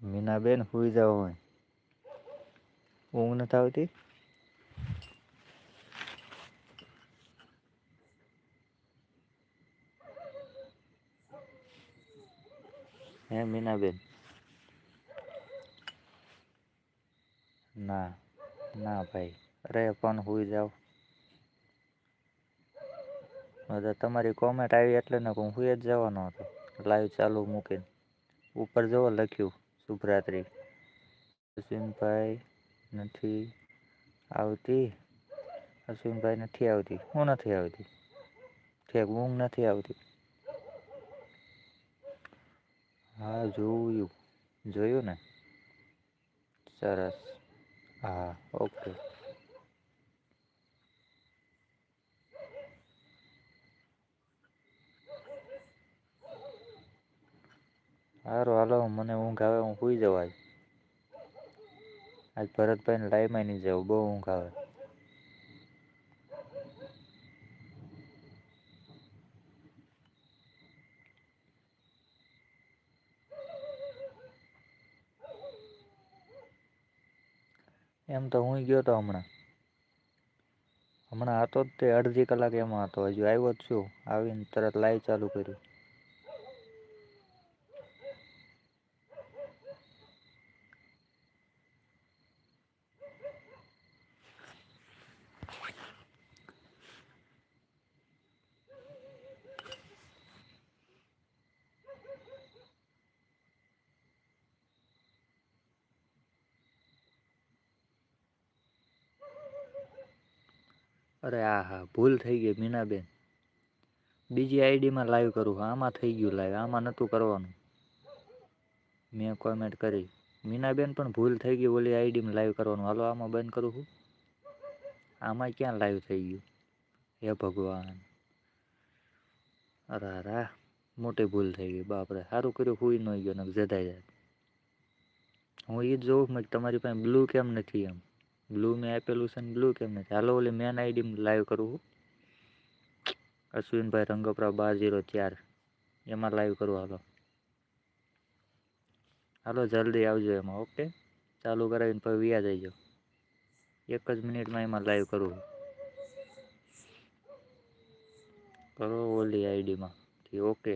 મીનાબેન સુઈ જાવ હોય. ઊંઘ નથી આવતી? હે મીનાબેન? ના ના ભાઈ. અરે પણ સુઈ જાવ. તમારી કોમેન્ટ આવી એટલે ને હું સુઈ જ જવાનો હતો. લાઈવ ચાલુ મૂકીને. ઉપર જુઓ લખ્યું. શુભરાત્રિ અશ્વિનભાઈ નથી આવતી. અશ્વિનભાઈ નથી આવતી. હું નથી આવતી. ઠેક ઊંઘ નથી આવતી. હા, જોયું. જોયું ને? સરસ. હા, ઓકે. સારું હાલો, મને ઊંઘ આવે, હું સુઈ જવાય આજ. આજ ભરતભાઈને લાઈમાં નહીં જવું બહુ ઊંઘ આવે. એમ તો હું ગયો તો હમણાં. હમણાં હતો જ તે અડધી કલાક એમાં હતો, હજુ આવ્યો જ છું. આવીને તરત લાઈવ ચાલુ કર્યું. અરે આ, હા, ભૂલ થઈ ગઈ મીનાબેન. બીજી આઈડીમાં લાઈવ કરું આમાં થઈ ગયું લાઈવ આમાં નહોતું કરવાનું. મેં કોમેન્ટ કરી, મીનાબેન પણ ભૂલ થઈ ગઈ, ઓલી આઈડીમાં લાઈવ કરવાનું. હાલો, આમાં બંધ કરું છું આમાં ક્યાં લાઈવ થઈ ગયું? હે ભગવાન. અરે રા મોટી ભૂલ થઈ ગઈ, બાપરે. સારું કર્યું હુઈ ન ગયો ને જધાઈ જાય. હું એ જ જોઉં મેં તમારી પાસે બ્લુ કેમ નથી એમ. બ્લુ મેં આપેલું છે ને બ્લુ કેમ નથી? હાલો, ઓલી મેન આઈડી લાઈવ કરું અશ્વિનભાઈ રંગપરા બાર જીરો ચાર. એમાં લાઈવ કરું, હાલો. હાલો, જલ્દી આવજો એમાં ઓકે ચાલુ કરાવીને પછી વ્યા જઈજો એક જ મિનિટમાં એમાં લાઈવ કરું કરો ઓલી આઈડીમાં ઓકે